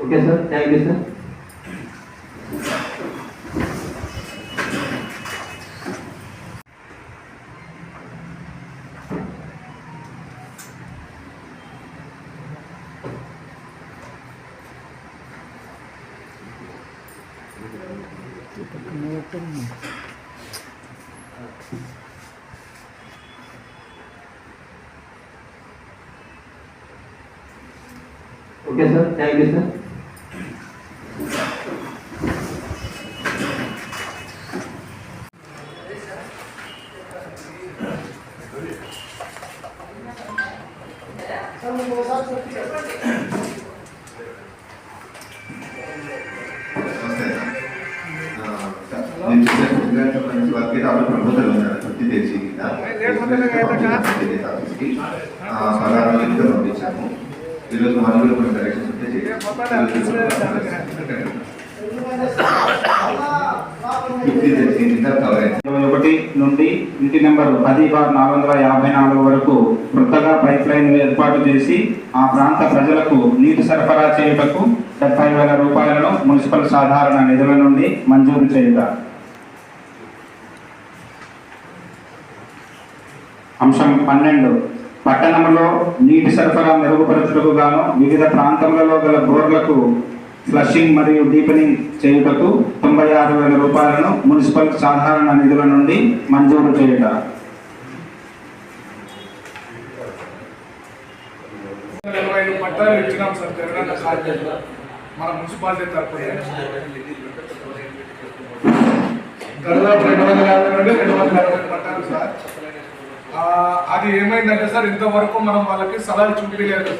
Okay sir, thank you sir. Okay sir thank you sir నమస్తే నేను proposal పంపించాము ఈరోజు కూడా కొన్ని కరెక్షన్స్ ఉంటే ఒకటి నుండి ఇంటి నెంబర్ పది బార్ నాలుగు వందల యాభై నాలుగు వరకు కొత్తగా పైప్ లైన్ ఏర్పాటు చేసి ఆ ప్రాంత ప్రజలకు నీటి సరఫరా చేయుటకు డెబ్బై వేల రూపాయలను మున్సిపల్ సాధారణ నిధుల నుండి మంజూరు చేయుట. అంశం పన్నెండు. పట్టణంలో నీటి సరఫరా మెరుగుపరచుటకు గాను వివిధ ప్రాంతములలో గల బోర్లకు ఫ్లషింగ్ మరియు డీపెనింగ్ చేయుటకు తొంభై ఆరు వేల రూపాయలను మున్సిపల్ సాధారణ నిధుల నుండి మంజూరు చేయుట. పట్టాలు ఇచ్చినాం సార్ తెలంగాణ కాలేజీలో మన మున్సిపాలిటీ తరఫున దాదాపు రెండు వందల యాభై నుండి రెండు వందల అరవై పట్టాలు అది ఏమైందంటే సార్ ఇంతవరకు మనం వాళ్ళకి స్థలాలు చూపించలేదు.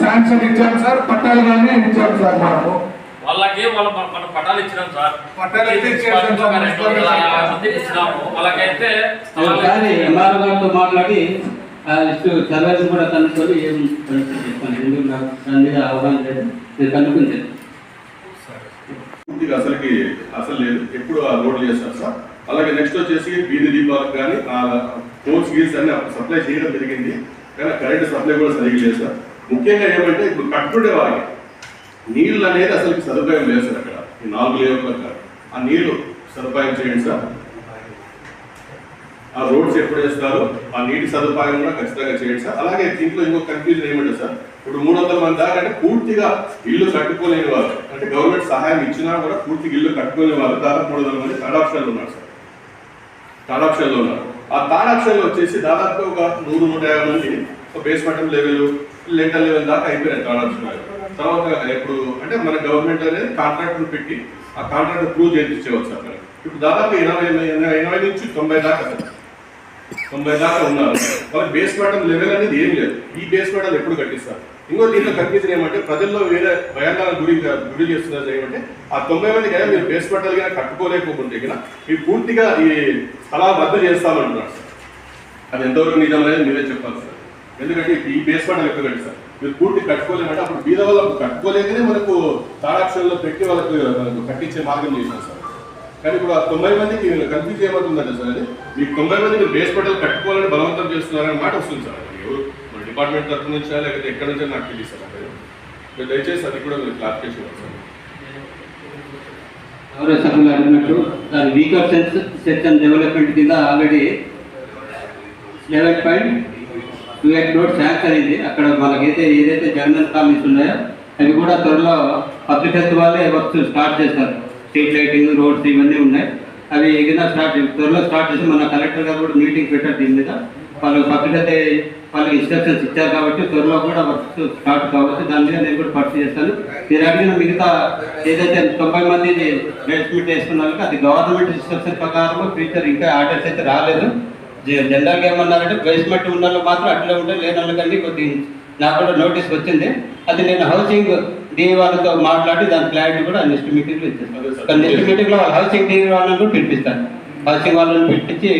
శాంక్షన్ ఇచ్చాం సార్ పట్టాలు కానీ ఇచ్చాం సార్ మనము వాళ్ళకి వాళ్ళ మన పట్టాలు ఇచ్చినాం సార్ పట్టాలు అయితే ఇచ్చినాము వాళ్ళకైతే ఒకసారి ఎంఆర్ గారితో మాట్లాడి ఆ లిస్టు సర్వేస్ కూడా కనుక్కొని ఏం పరిస్థితి చెప్పండి ఎందుకు దాని మీద అవగాహన లేదు నేను కనుక్కుంటాను పూర్తిగా అసలుకి అసలు లేదు. ఎప్పుడు ఆ రోడ్లు చేస్తారు సార్. అలాగే నెక్స్ట్ వచ్చేసి వీధి దీపాలకు కానీ ఆ పోల్స్ గీల్స్ అన్ని సప్లై చేయడం జరిగింది. కానీ కరెంట్ సప్లై కూడా సరిగ్గా లేదు సార్. ముఖ్యంగా ఏమంటే ఇప్పుడు కట్టుకునే వారికి నీళ్ళు అనేది అసలు సదుపాయం లేదు సార్ అక్కడ. ఈ నాలుగు లేవులకు ఆ నీళ్ళు సదుపాయం చేయండి సార్. ఆ రోడ్స్ ఎప్పుడు వేస్తారు ఆ నీటి సదుపాయం కూడా ఖచ్చితంగా చేయండి సార్. అలాగే దీంట్లో ఇంకో కన్ఫ్యూజన్ ఏమంటే సార్ ఇప్పుడు మూడు వందల మంది దాకా అంటే పూర్తిగా ఇల్లు కట్టుకోలేని వారు అంటే గవర్నమెంట్ సహాయం ఇచ్చినా కూడా పూర్తిగా ఇల్లు కట్టుకోలేని వారు దాదాపు మూడు వందల మంది థర్డ్ ఆప్షన్లో ఉన్నారు సార్. థర్డ్ ఆప్షన్లో ఉన్నారు. ఆ థర్డ్ ఆప్షన్లో వచ్చేసి దాదాపు ఒక నూరు నూట యాభై మంది బేస్మెంట్ లెవెల్ లెంటర్ లెవెల్ దాకా అయిపోయినాయి థర్డ్ ఆప్షన్ తర్వాత ఇప్పుడు అంటే మన గవర్నమెంట్ అనేది కాంట్రాక్టర్ పెట్టి ఆ కాంట్రాక్ట్ ప్రూవ్ చేయించేవచ్చు సార్ ఇప్పుడు దాదాపు ఎనభై ఎనభై నుంచి తొంభై దాకా సార్. తొంభై దాకా ఉన్నారు. వాళ్ళకి బేస్ మేడం లెవెల్ అనేది ఏం లేదు. ఈ బేస్ మేడం ఎప్పుడు కట్టిస్తారు? ఇంకో దీంట్లో కన్ఫ్యూజన్ ఏమంటే ప్రజల్లో వేరే భయాందోళన గురి గురి చేస్తున్నారు ఏమంటే ఆ తొంభై మంది కదా మీరు బేస్ మెటల్ కానీ కట్టుకోలేకపోతే కదా మీరు పూర్తిగా ఈ అలా రద్దు చేస్తామంటున్నారు సార్. అది ఎంతవరకు నిజం అనేది మీరే చెప్పాలి సార్. ఎందుకంటే ఈ బేస్ మెటల్ ఎక్కువ కట్టి సార్ మీరు పూర్తి కట్టుకోలేమంటే అప్పుడు బీద వల్ల కట్టుకోలేకనే మనకు తాడాక్షరంలో పెట్టి వాళ్ళకు కట్టించే మార్గం చేశారు సార్. కానీ ఇప్పుడు ఆ తొంభై మందికి కన్ఫ్యూజ్ ఏమవుతుందంటే సార్ అది. మీకు తొంభై మంది మీరు బేస్ పట్టలు కట్టుకోవాలని బలవంతం చేస్తున్నారని మాట వస్తుంది సార్. ఎవరు మన డిపార్ట్మెంట్ తరఫు నుంచా లేకపోతే ఎక్కడి నుంచో నాకు తెలియదు సార్. మీరు దయచేసి అది కూడా మీరు క్లారిఫికేషన్ ఇవ్వాలి సార్. ఎవరో సభ్యులు అడిగినట్టు దాని weak of sense section development కింద already eleven point two eight road sanction అయింది. అక్కడ మనకైతే ఏదైతే జనరల్ కాలనీస్ ఉన్నాయో అవి కూడా త్వరలో పబ్లిక్ హెల్త్ వాళ్ళే వర్క్స్ స్టార్ట్ చేస్తారు. స్ట్రీట్ లైటింగ్ రోడ్స్ ఇవన్నీ ఉన్నాయి. అవి ఏదైనా స్టార్ట్ త్వరలో స్టార్ట్ చేసి మన కలెక్టర్ గారు కూడా మీటింగ్ పెట్టారు దీని మీద. వాళ్ళు పబ్లిక్ వాళ్ళకి ఇన్స్ట్రక్షన్స్ ఇచ్చారు కాబట్టి త్వరలో కూడా వర్క్స్ స్టార్ట్ కావచ్చు. దాని మీద నేను కూడా పర్చు చేస్తాను. మీరు అడిగిన మిగతా ఏదైతే తొంభై మంది బేస్మెంట్ వేసుకున్నారో అది గవర్నమెంట్ ఇన్స్ట్రక్షన్ ప్రకారం ఫ్యూచర్ ఇంకా ఆర్డర్స్ అయితే రాలేదు. జనరల్గా ఏమన్నారంటే బేస్మెంట్ ఉన్న వాళ్ళు మాత్రం అట్లే ఉంటే లేని వాళ్ళకన్నీ కొద్ది నాకు కూడా నోటీస్ వచ్చింది. అది నేను హౌసింగ్ డీ వాళ్ళతో మాట్లాడి దాని క్లారిటీ కూడా నెక్స్ట్ మీటింగ్లో. కానీ నెక్స్ట్ మీటింగ్లో వాళ్ళు హౌసింగ్ డీ వాళ్ళని కూడా పిలిపిస్తాను హౌసింగ్ వాళ్ళని పిలిపించి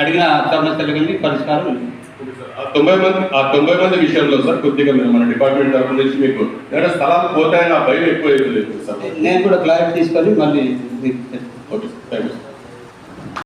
అడిగిన సమస్యలకి పరిష్కారం తొంభై మంది ఆ తొంభై మంది విషయంలో సార్ కొద్దిగా మీరు మన డిపార్ట్మెంట్ తరఫు నుంచి మీకు ఏదైనా స్థలాలు పోతాయని ఆ భయం ఎక్కువ లేదు సార్. నేను కూడా క్లారిటీ తీసుకొని మళ్ళీ. Okay thank you